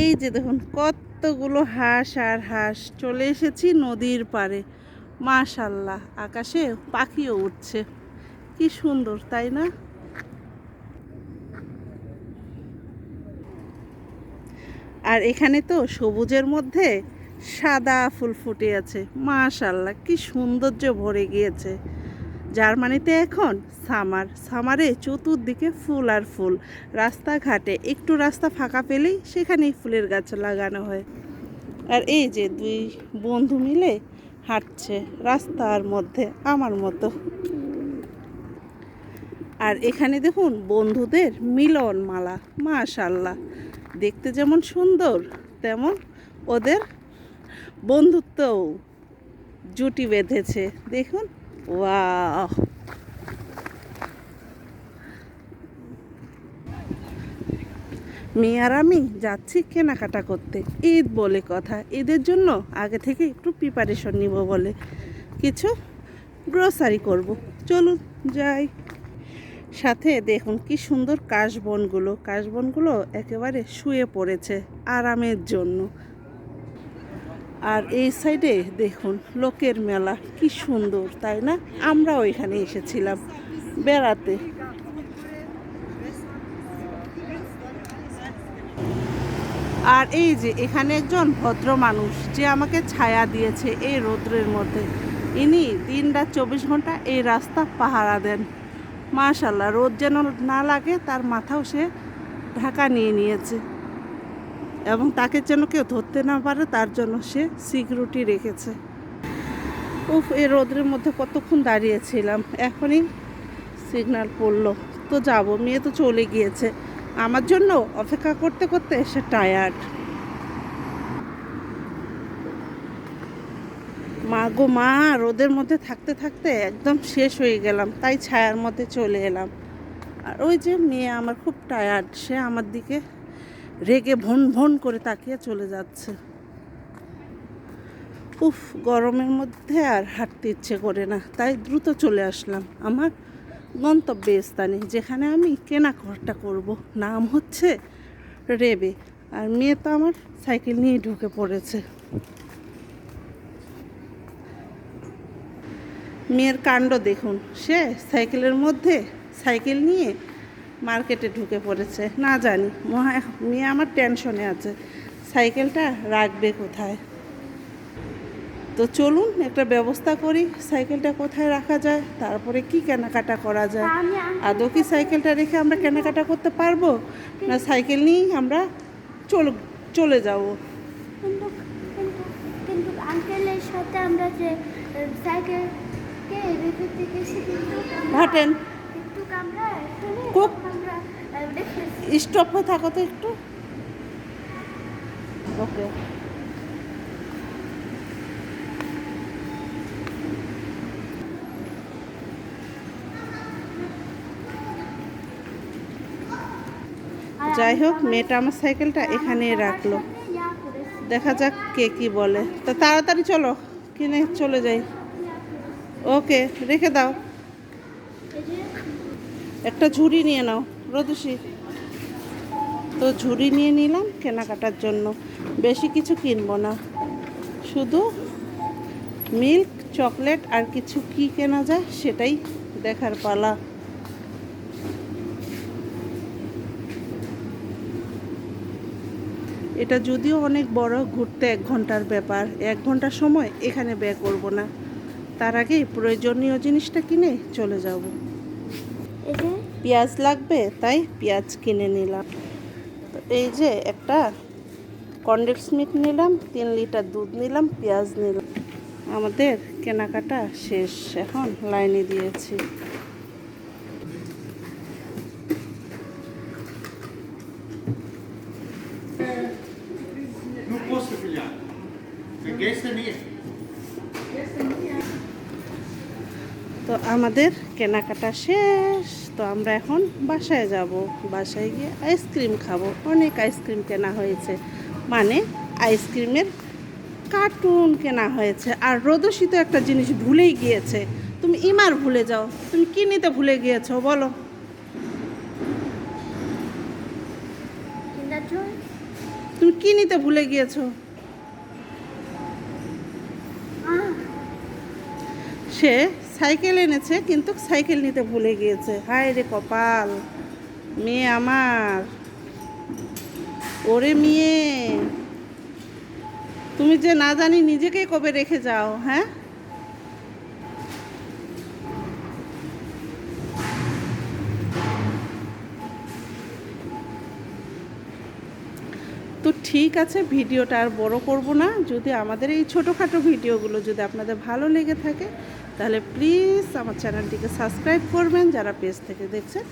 এই যে দেখুন, কতগুলো হাঁস আর হাঁস চলে এসেছি নদীর পাড়ে। মাশাল্লাহ, আকাশে পাখিও উঠছে। কি সুন্দর, তাই না? আর এখানে তো সবুজের মধ্যে সাদা ফুল ফুটে আছে। মাশাল্লাহ, কি সৌন্দর্য ভরে গিয়েছে। জার্মানিতে এখন সামার, সামারে চতুর্দিকে ফুল আর ফুল। রাস্তাঘাটে একটু রাস্তা ফাঁকা পেলেই সেখানেই ফুলের গাছ লাগানো হয়। আর এই যে দুই বন্ধু মিলে হাঁটছে রাস্তার মধ্যে আমার মতো। আর এখানে দেখুন বন্ধুদের মিলন মালা মাশাল্লাহ। দেখতে যেমন সুন্দর, তেমন ওদের বন্ধুত্বও জুটি বেঁধেছে। দেখুন ওয়াও মেয়ে আর আমি যাচ্ছি কেনাকাটা করতে। ঈদ বলে কথা। ঈদের জন্য আগে থেকে একটু প্রিপারেশন নিব বলে। কিছু গ্রোসারি করব। চলুন, যাই। সাথে দেখুন কি সুন্দর কাশবনগুলো। কাশবনগুলো একেবারে শুয়ে পড়েছে আরামের জন্য। আর এই সাইডে দেখুন, লোকের মেলা, কি সুন্দর, তাই না? আমরাও এখানে এসেছিলাম বেড়াতে। আর এই যে এখানে একজন ভদ্র মানুষ, যে আমাকে ছায়া দিয়েছে এই রৌদ্রের মধ্যে। ইনি দিন রাত চব্বিশ ঘণ্টা এই রাস্তা পাহারা দেন। মাশাল্লাহ, রোদ যেন না লাগে, তার মাথাও সে ঢাকা নিয়ে নিয়েছে। এবং তাকে যেন কেউ ধরতে না পারে, তার জন্য সে সিকিউরিটি রেখেছে। উফ, এই রোদ্রের মধ্যে কতক্ষণ দাঁড়িয়েছিলাম এখনই সিগনাল পড়ল, তো যাব। মেয়ে তো চলে গিয়েছে। আমার জন্য অপেক্ষা করতে করতে সে টায়ার্ড মা গো মা, রোদের মধ্যে থাকতে থাকতে একদম শেষ হয়ে গেলাম, তাই ছায়ার মধ্যে চলে এলাম। আর ওই যে মেয়ে আমার খুব টায়ার্ড সে আমার দিকে রেগে ভন ভন করে তাকিয়ে চলে যাচ্ছে। উফ, গরমের মধ্যে আর হাঁটতে ইচ্ছে করে না, তাই দ্রুত চলে আসলাম। আমার গন্তব্যে স্থানে যেখানে আমি কেনাকাটা করব। নাম হচ্ছে রেবে, আর মেয়ে তো আমার সাইকেল নিয়ে ঢুকে পড়েছে। মেয়ের কাণ্ড দেখুন। সে সাইকেলের মধ্যে সাইকেল নিয়ে মার্কেটে ঢুকে পড়েছে। না জানি। মহা মেয়ে আমার টেনশনে আছে। সাইকেলটা রাখবে কোথায়? তো চলুন একটা ব্যবস্থা করি। সাইকেলটা কোথায় রাখা যায়? তারপরে কি কেনাকাটা করা যায়? আদৌ কি সাইকেলটা রেখে আমরা কেনাকাটা করতে পারব? না সাইকেল নিয়েই আমরা চল চলে যাব? কিন্তু আঙ্কেলের সাথে আমরা যে আমরা- ভাটেন। আমরা কোক। স্টপ হয়ে থাকো তো একটু। ওকে যাই হোক মেয়েটা আমার সাইকেলটা এখানে রাখল। দেখা যাক কে কি বলে। তো তাড়াতাড়ি চলো কিনে চলে যাই। ওকে রেখে দাও। একটা ঝুড়ি নিয়ে নাও। রোদুষি তো ঝুড়ি নিয়ে নিলাম কেনাকাটার জন্য। বেশি কিছু কিনবো না। শুধু মিল্ক, চকলেট আর কিছু কি কেনা যায় সেটাই দেখার পালা। এটা যদিও অনেক বড়, ঘুরতে এক ঘণ্টার ব্যাপার। এক ঘণ্টার সময় এখানে ব্যয় করব না। তার আগেই প্রয়োজনীয় জিনিসটা কিনে চলে যাব। পেঁয়াজ লাগবে তাই পেঁয়াজ কিনে নিলাম। তো এই যে একটা কন্ডেন্স মিল্ক নিলাম তিন লিটার দুধ নিলাম পেঁয়াজ নিলাম। আমাদের কেনাকাটা শেষ এখন লাইনে দিয়েছি। Nicht. তো আমাদের কেনাকাটা শেষ। তো আমরা এখন বাসায় যাব। বাসায় গিয়ে আইসক্রিম খাব। অনেক আইসক্রিম কেনা হয়েছে। মানে আইসক্রিমের কার্টুন কেনা হয়েছে। আর রোদসিত একটা জিনিস ভুলেই গিয়েছে। তুমি ইমার ভুলে যাও। তুমি কি নিতে ভুলে গিয়েছো বলো। তুমি কি নিতে ভুলে গিয়েছো? সে সাইকেল এনেছে, কিন্তু সাইকেল নিতে ভুলে গিয়েছে। হায় রে কপাল, মেয়ে আমার। ওরে মেয়ে, তুমি যে না জানি নিজেকে কবে রেখে যাও হ্যাঁ তো ঠিক আছে, ভিডিওটা আর বড় করব না। যদি আমাদের এই ছোটোখাটো ভিডিওগুলো যদি আপনাদের ভালো লেগে থাকে, তাহলে প্লিজ আমার চ্যানেলটিকে সাবস্ক্রাইব করবেন। যারা পেজ থেকে দেখছেন,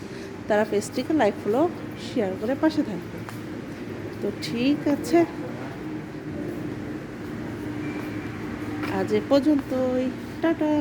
তারা পেজটিকে লাইক ফলো শেয়ার করে পাশে থাকবেন। তো ঠিক আছে। আজ এ পর্যন্তই। টাটা।